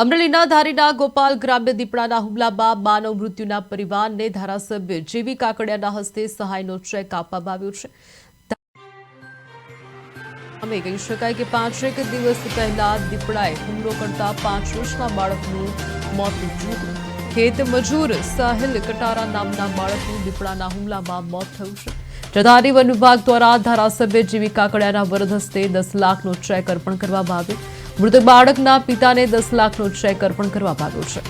અમરેલીના ધારીના ગોપાલ ગ્રામ્ય દીપડાના હુમલામાં માનવ મૃત્યુના પરિવારને ધારાસભ્ય જેવી કાકડિયાના હસ્તે સહાયનો ચેક આપવામાં આવ્યો છે. અમે કહી શકાય કે પાંચેક દિવસ પહેલા દીપડાએ હુમલો કરતા પાંચ વર્ષના બાળકનું મોત નીપજ્યું ખેત મજૂર સાહિલ કટારા નામના બાળકનું દીપડાના હુમલામાં મોત થયું છે. જધારી વન વિભાગ દ્વારા ધારાસભ્ય જીવી કાકડિયાના વરદ હસ્તે દસ લાખનો ચેક અર્પણ કરવામાં આવ્યો. મૃતક બાળકના પિતાને દસ લાખનો ચેક અર્પણ કરવામાં આવ્યો છે.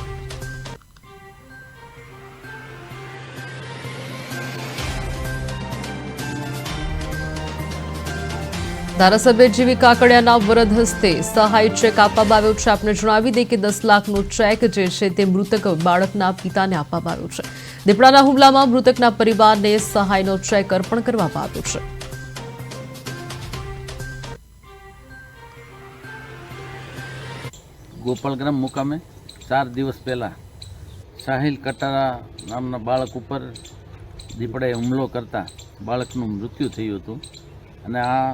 ધારાસભ્ય જીવી કાકડિયાના વરદ હસ્તે સહાય ચેક આપવામાં આવ્યો છે. આપને જણાવી દઈએ કે દસ લાખનો ચેક જે છે તે મૃતક બાળકના પિતાને આપવામાં આવ્યો છે. દીપડાના હુમલામાં મૃતકના પરિવારને સહાયનો ચેક અર્પણ કરવામાં આવ્યો છે. ગોપાલગ્રામ મુકામે ચાર દિવસ પહેલાં સાહિલ કટારા નામના બાળક ઉપર દીપડાએ હુમલો કરતાં બાળકનું મૃત્યુ થયું હતું. અને આ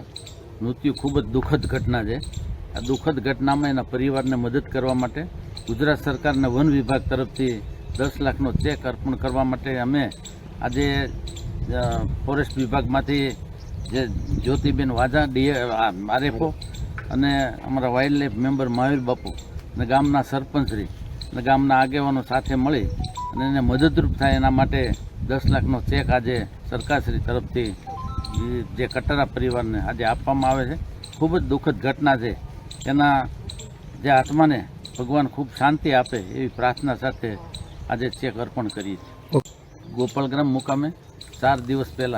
મૃત્યુ ખૂબ જ દુઃખદ ઘટના છે. આ દુઃખદ ઘટનામાં એના પરિવારને મદદ કરવા માટે ગુજરાત સરકારના વન વિભાગ તરફથી દસ લાખનો ચેક અર્પણ કરવા માટે અમે આજે ફોરેસ્ટ વિભાગમાંથી જે જ્યોતિબેન વાજા ડીએ આરએફઓ અને અમારા વાઇલ્ડ લાઈફ મેમ્બર મહાવીર બાપુ અને ગામના સરપંચશ્રી અને ગામના આગેવાનો સાથે મળી અને એને મદદરૂપ થાય એના માટે દસ લાખનો ચેક આજે સરકારશ્રી તરફથી જે કટારા પરિવારને આજે આપવામાં આવે છે. ખૂબ જ દુઃખદ ઘટના છે. એના જે આત્માને ભગવાન ખૂબ શાંતિ આપે એવી પ્રાર્થના સાથે આજે ચેક અર્પણ કરીએ છીએ. ગોપાલગ્રામ મુકામે ચાર દિવસ પહેલાં